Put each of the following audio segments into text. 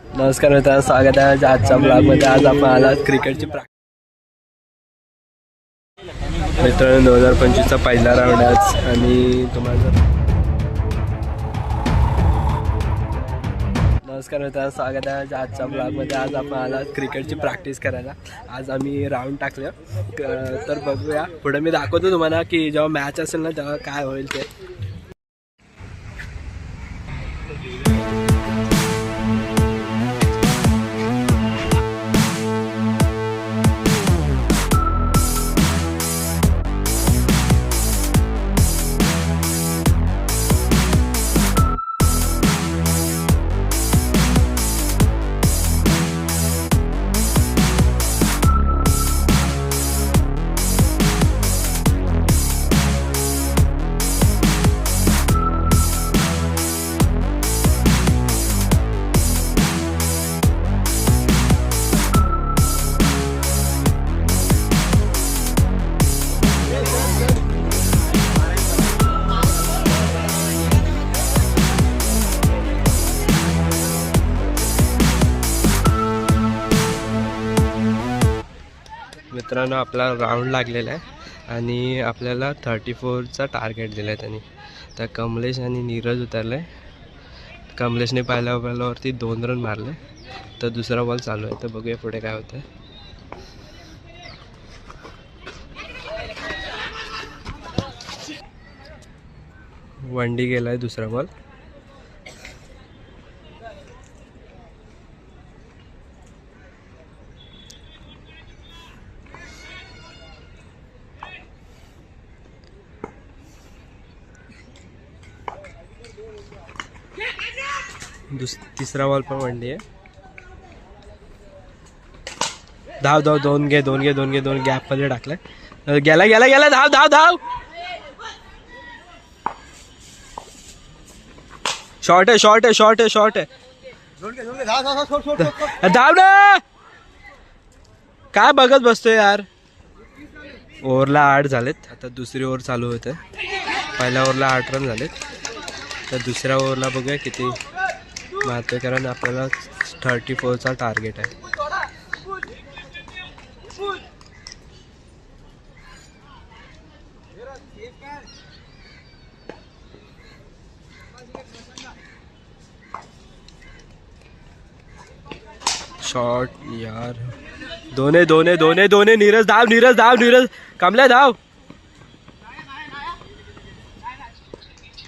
नमस्कार मित्रांनो स्वागत आहे आजच्या ब्लॉगमध्ये आज आपण आला क्रिकेटची प्रॅक्टिस मित्रांनो दोन हजार पंचवीसचा पहिला राऊंड आज. आणि तुम्हाला नमस्कार मित्रांनो स्वागत आहे आजच्या ब्लॉगमध्ये आज आपण आला क्रिकेटची प्रॅक्टिस करायला. आज आम्ही राऊंड टाकलं तर बघूया. पुढे मी दाखवतो तुम्हाला की जेव्हा मॅच असेल ना तेव्हा काय होईल ते. मित्रांनो आपला राऊंड लागलेला आहे. आणि आपल्याला थर्टी फोरचा टार्गेट दिला आहे त्यांनी. तर कमलेश आणि नीरज उतरले कमलेशने पहिल्या बॉलवरती दोन रन मारले. तर दुसरा बॉल चालू आहे. तर बघूया पुढे काय होतं वंडी गेला आहे दुसरा बॉल दुस तिसरा बॉल पण वंडी आहे. धाव धाव दोन घे दोन घे दोन घे दोन गॅपमध्ये टाकलाय. गेला गेला गेला धाव धाव धाव! शॉर्ट आहे शॉर्ट आहे शॉर्ट आहे शॉर्ट आहे. धाव ना! काय बघत बसतोय यार? ओव्हरला आठ झालेत. आता दुसरी ओव्हर चालू होते. पहिल्या ओव्हरला आठ रन झालेत. तर दुसऱ्या ओव्हरला बघूया किती मारतोय कारण आपल्याला थर्टी फोरचा टार्गेट आहे. शॉर्ट यार. दोन्ही दोने दोन्ही दोन्ही नीरज धाव नीरज धाव नीरज. कमल्या धाव.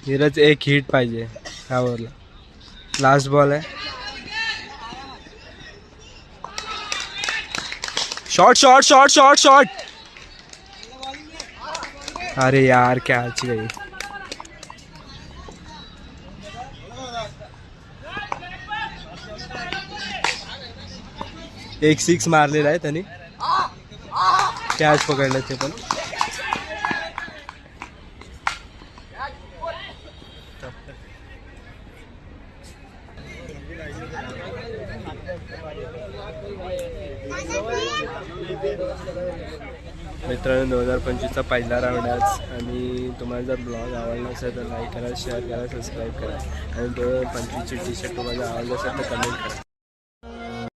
नीरज एक हिट पाहिजे. ह्या ओव्हरला लास्ट बॉल आहे short short short short short अरे यार कॅच गई एक सिक्स मारलेला आहे त्यांनी कॅच पकडलं ते पण मित्रांनो दोन हजार पंचवीसचा पहिला राऊंड आज. आणि तुम्हाला जर ब्लॉग आवडला असेल तर लाईक करा शेअर करा सबस्क्राईब करा. आणि दोन हजार पंचवीसची टी शर्ट तुम्हाला आवडलं असेल तर कमेंट करा.